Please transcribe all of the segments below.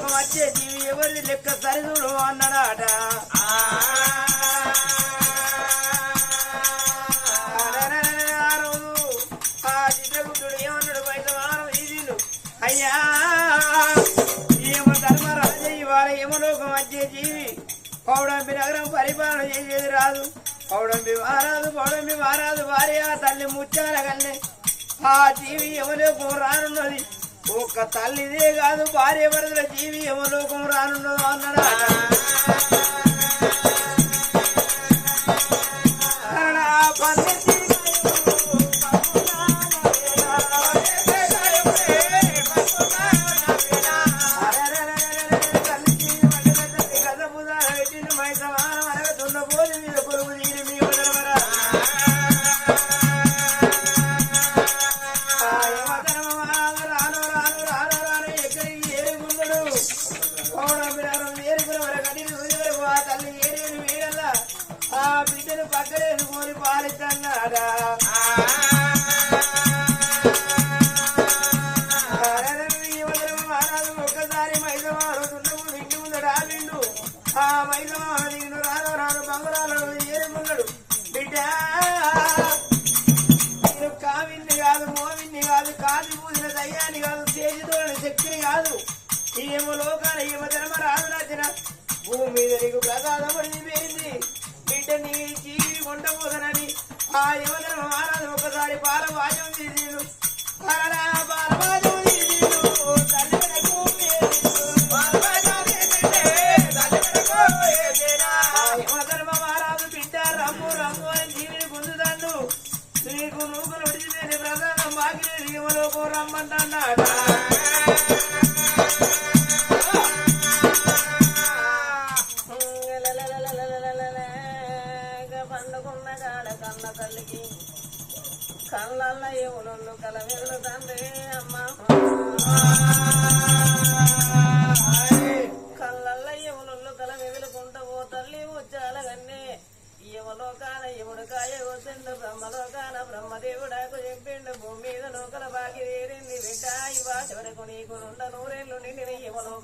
లోకం వచ్చే జీవి ఎవరిది లెక్క సరిదూడు అన్నాడాట. అయ్యా ఏమో ధర్మరాజ ఇవాళ ఏమో లోకం జీవి పౌడంబి నగరం పరిపాలన చేసేది రాదు పౌడంబి మారాదు పౌడంబి మారాదు భార్య తల్లి ముచ్చాల కల్లే ఆ జీవి ఎవరో రానున్నది ఒక్క తల్లిదే కాదు భార్య భర్తల జీవి యమలోకం రానున్నదో అన్నాడా? ఏమో లోకాన ఏమ ధర్మరాజు రాసిన. భూమి మీద నీకు ప్రసాదమని పేరింది. బిడ్డ నీ చీవి కొండ ఆ యమధర్మ మహారాజు ఒకసారి పాల వాచం నీకు నూరేళ్ళు నిండిన ఇవ్వలో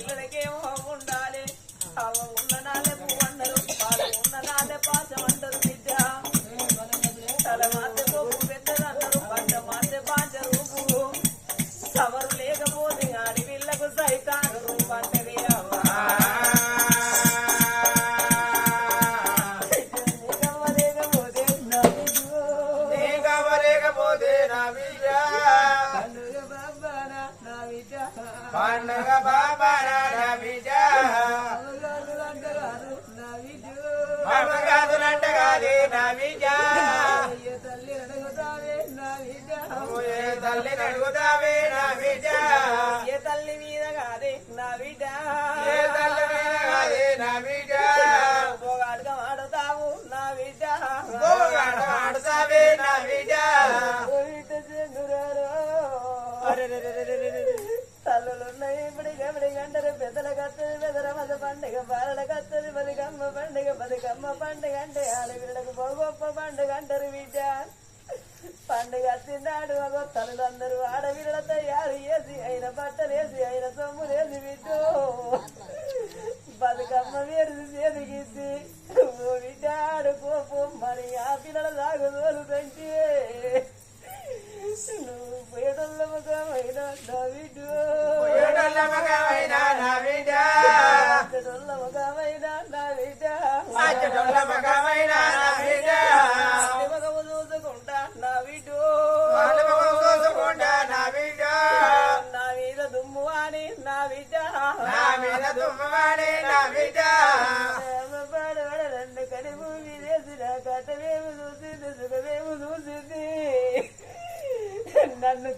పిల్లలకేమో ఉండాలి? అవ ఉన్న నాలే పువ్వు అన్నారు వాళ్ళు అంటారు తల్లులున్నాయి ఇప్పుడు ఎప్పుడు గంటలు పెద్దల కత్తది పెద్దల మద పండుగ బాలల కత్తది బతుకమ్మ పండుగ బతుకమ్మ పండుగ అంటే ఆడపిల్లలకు గొప్ప పండుగ అంటారు బిడ్డ పండుగ తిన్నాడు అగో తల్లులందరూ ఆడపిల్లల తయారు చేసి అయిన బట్టలేసి అయిన సొమ్ములేసి బిడ్డు బతుకమ్మ వేసి చేతికిచ్చి. ఓ బిడ్డ మరి ఆ పిల్లల దాగు తోలు పెంచి. నువ్వు పేదల ముఖమైన నా బిడ్డు. ఏడల్ల నన్ను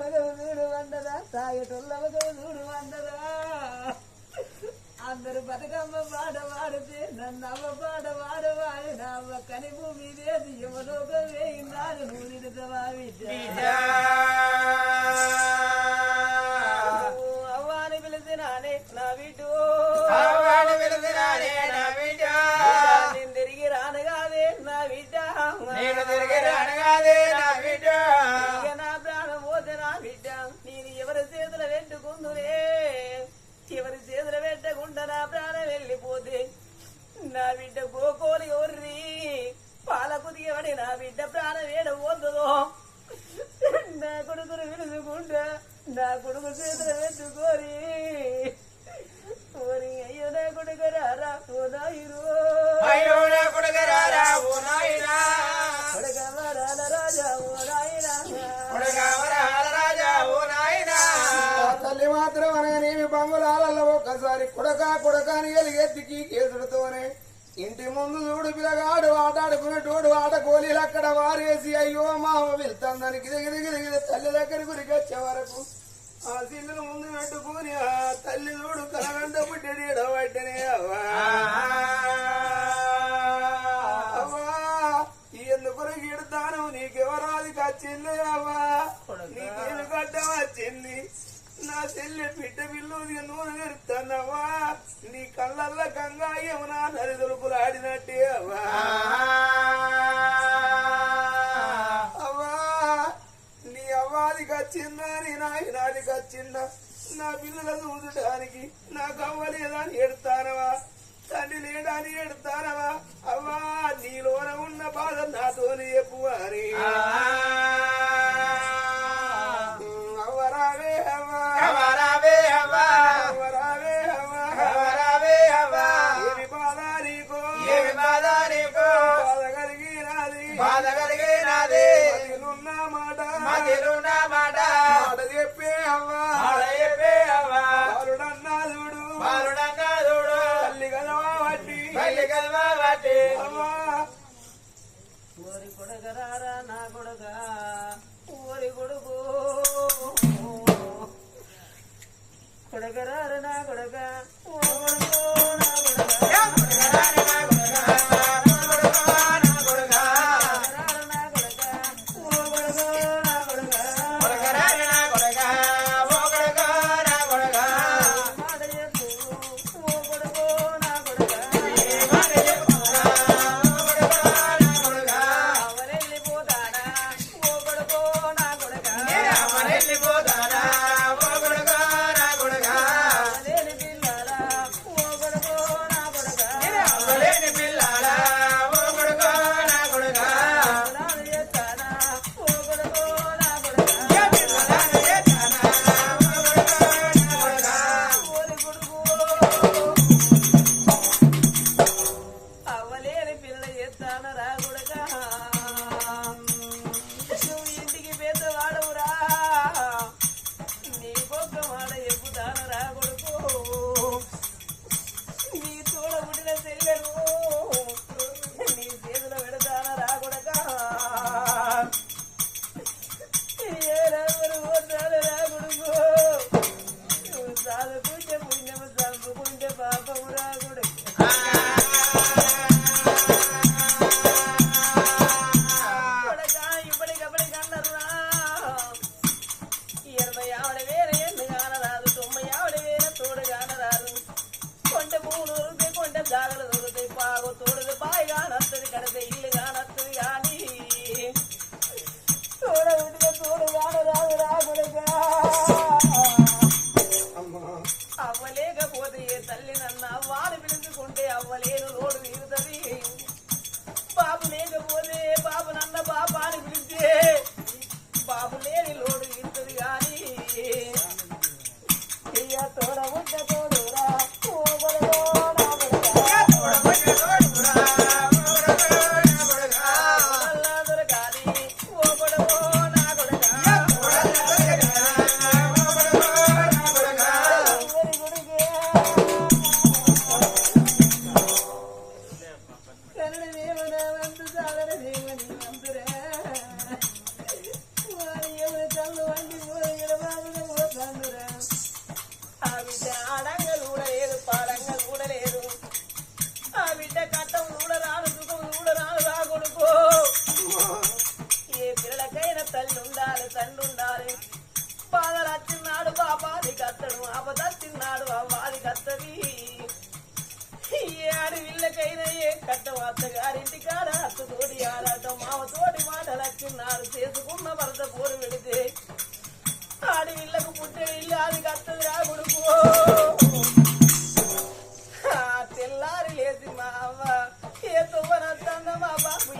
మగవు చూడు వందరా తాగేటోళ్ళ మగవు చూడు వందరా అందరు బతుకమ్మ పాట పాడితే నన్ను అవ్వ పాట పాడవాడు నా అవ్వ కని భూమి వేసి యువలోక వేయిందాలు నూనె విద్య. అవ్వ అని పిలిచినానే నా బిడ్డు. నా బిడ్డ గోకోలి ఒర్రి పాల కుదిగబడి నా బిడ్డ ప్రాణం ఏడ పోతుందో నా కొడుకును విలుసుకుంటా నా కొడుకు చేతుల పెట్టుకోరి ఓరి అయ్యో నా కొడుకు రారా ఓ నాయుడు అయ్యో నా కొడుకరారా ఓ నాయనా కొడుక వరాల రాజా ఓ నాయనా కొడుకవరాల రాజా ఓ నాయనా ఆ తల్లి మాత్రం అనగానేమి బంగులాలలో ఒక్కసారి కుడక కుడకాని ఎలిగెత్తికి కేసుడుతోనే. ఇంటి ముందు చూడు పిల్లగాడు ఆటాడుకునేటోడు ఆట గోళీలు అక్కడ వారేసి అయ్యో మామ వెళ్తాందని గిద తల్లి దగ్గర గురికి వచ్చే వరకు ఆ సిల్లును ముందు పెట్టుకుని ఆ తల్లి చూడు కలగంట పుట్టెడి ఎడబట్టనే అవ్వా. అవ్వా. ఎందుకు ఇడతాను నీకెవరాది కచ్చింది అవ్వా? నీకేమి గడ్డ వచ్చింది? నా చెల్లె బిడ్డ బిల్లు నూనె పెడుతున్నావా నీ కళ్ళల్ల గంగా యమునా నరిదొలుపులు ఆడినట్టే అవ్వా. అవ్వా నీ అవ్వాదికి వచ్చిందా నీ నాయనాదికి వచ్చిందా నా పిల్లల చూడటానికి నాకు అవ్వలేదని ఎడతానవా తండ్రి లేడని ఎడతా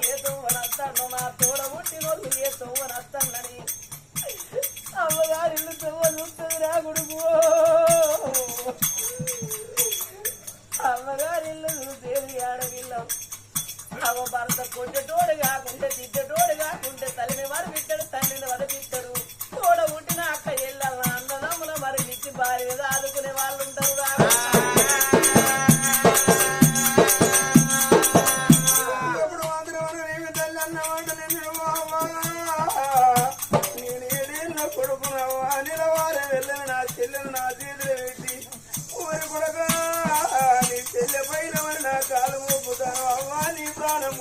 ఏ తోవనస్తాను నా తోడ పుట్టినోళ్ళు ఏ తోవనస్తానని అమ్మగారిల్లు తోవ చూస్తుంది రా గుడుగు అమ్మగారిల్లు చూసేది ఆడగిల్లం అవ భర్త కొట్టేటోడు కాకుంటే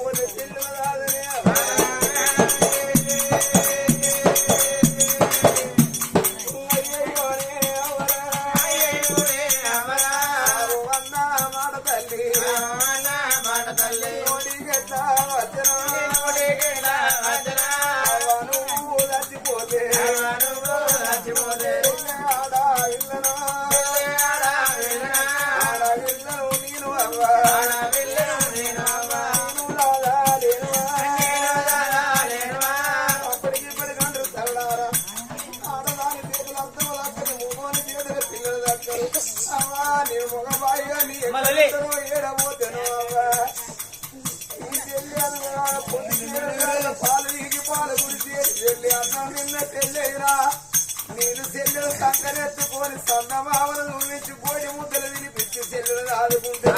మన చెల్లరాదని నేను చెల్లెలు సంకరెత్తుకొని సన్నమావలను నుంచి బోడి ముద్దలు వినిపించి చెల్లెలు ఆదుకుంటా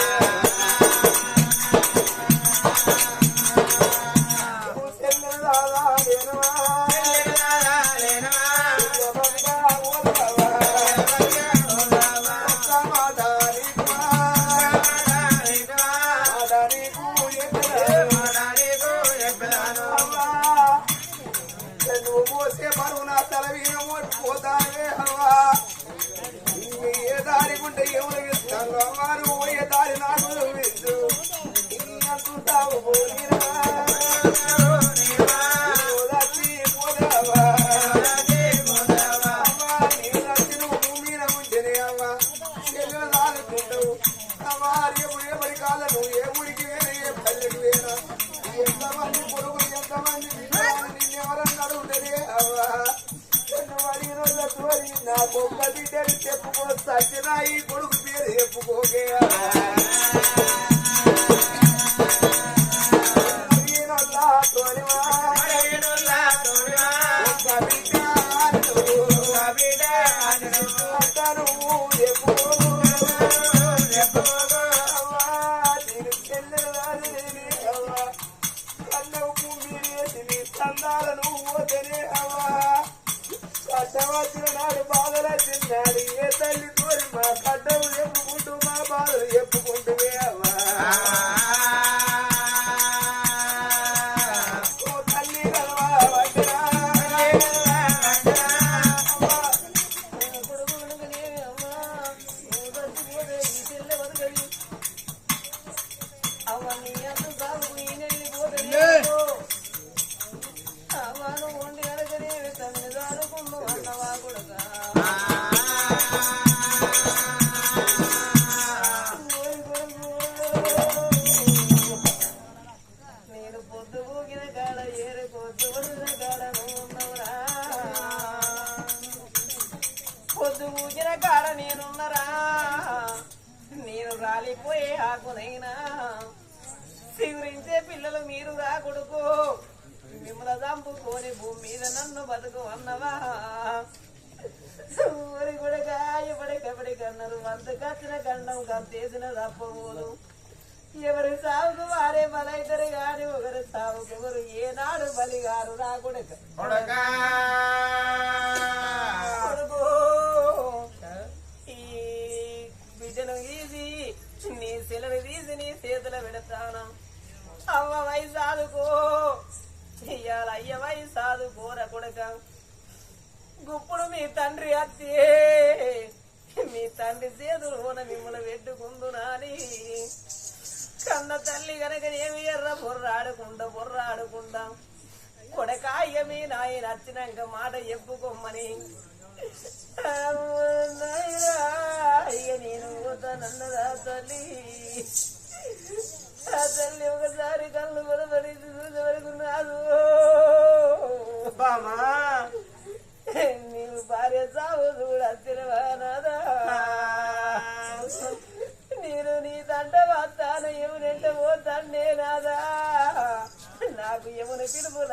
సెలవు చేతుల నీ పెడతాను అవ్వ వై సాదుకో ఇయ్యాల అయ్య వై సాదుకోర కొడక. గుప్పుడు మీ తండ్రి అత్తే మీ తండ్రి చేతులు మిమ్మల్ని పెట్టుకుందునాని. కన్న తల్లి గనక ఏమి ఎర్ర బొర్రాడుకుండా బొర్రాడుకుండా కొడకాయ మీ నాయన వచ్చినాక మాట చెప్పుకోమని. నాయనా, ఇక నేను పోతానన్నదా తల్లి? ఆ తల్లి ఒకసారి కళ్ళు బలపడి చూసే వరకు రాదు. బామా నీవు భార్య సాగు చూడచ్చినవా నాదా నేను నీ తంట వస్తాను ఎమునెంట పోతానే నాదా నాకు ఎమున పిలుపు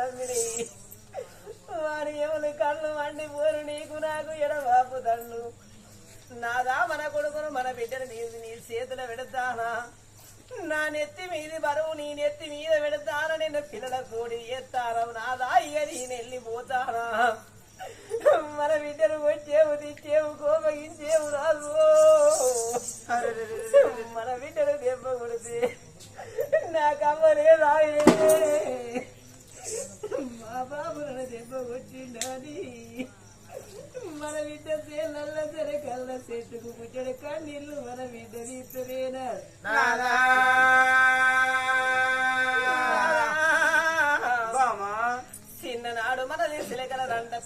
నిన్ను పిల్లల కోడి ఎత్తాను నా దాయిగా నేను వెళ్ళిపోతానా? మన బిడ్డను వచ్చేవు తిట్టేవు కోపగించేవు రాదు మన బిడ్డను దెబ్బ కొడితే నాకమ్మలే రాయే మా బాబు నన్ను దెబ్బ కొట్టిండని. మన బిడ్డ సేనల్ల సరే కళ్ళ చెట్టుకు పుట్టడు కన్నీళ్ళు మన బిడ్డ తీస్తురేనా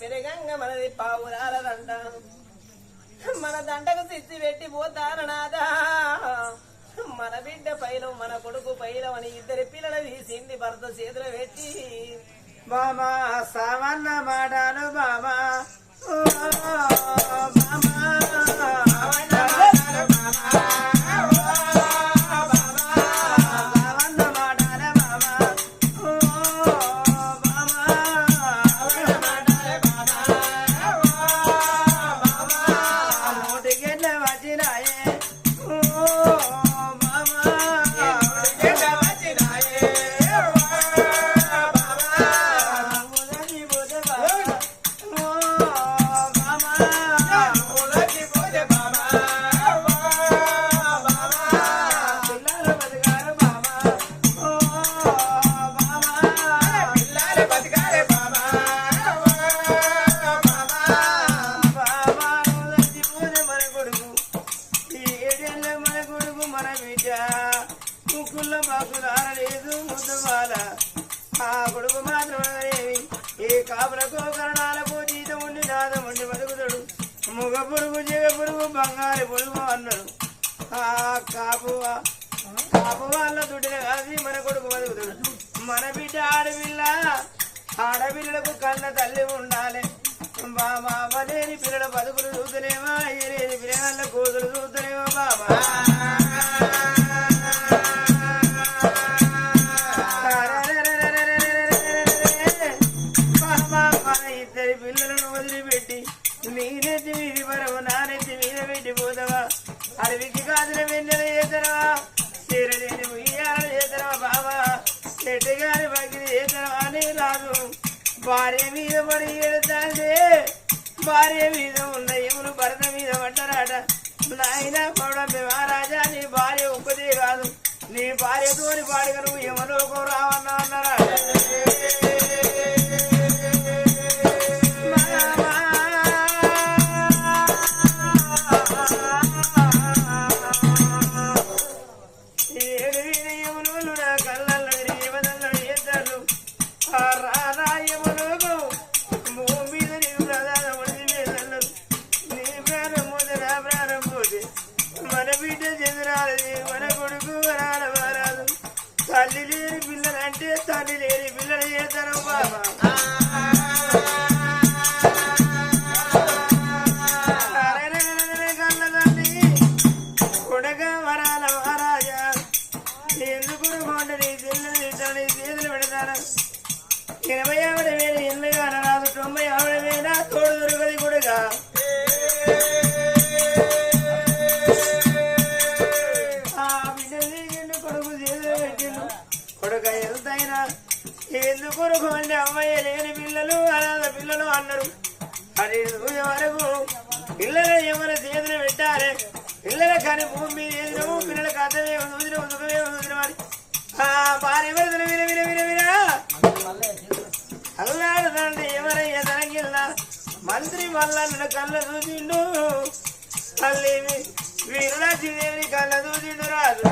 పెరగంగ మనది పావురాలదంట మన దండకు తెచ్చి పెట్టి పోతారనాదా మన బిడ్డ పైలం మన కొడుకు పైలం అని ఇద్దరి పిల్లలు తీసింది భర్త చేతులు పెట్టి. బామా సావన్న మాటలు బామా ఓ, పుట్టిన కాదు మన కొడుకు బతుకుతాడు. మన బిడ్డ ఆడపిల్ల ఆడపిల్లలకు కన్న తల్లి ఉండాలి. బాబా లేని పిల్లల బతుకులు చూస్తలేమా లేని పిల్లల కూతురు చూస్తలేమా బాబా. భార్య మీద ఉన్న ఎములు భరత మీద పడ్డరాట నాయన పౌడమ్మ మహారాజా నీ భార్య ఒక్కదే కాదు. నీ భార్యతోని పాడుగా నువ్వు యమలోకం రావన్నా అన్నారా వంటని తిన్నది పెడతాను. ఇరవై ఆవిడ వేల ఎనిమిది అనరాదు తొంభై ఆవిడ వేల తోడు దొరకది కూడా ఆ బిడ్డ కొడుకు చేతులు పెట్టిండు. కొడుక ఎంతైనా లేని పిల్లలు పిల్లలు అన్నారు. వరకు కానీ భూమి మీద పిల్లలకు అర్థమే చూసిన భార్య విడదన విన విన విన విన అల్లాడదండి ఎవరయ్య తనగిల్ల మంత్రి మల్లన్న కళ్ళ చూసిండు. తల్లి వీరురాజు దేవుని కళ్ళ చూసిండు రాజు.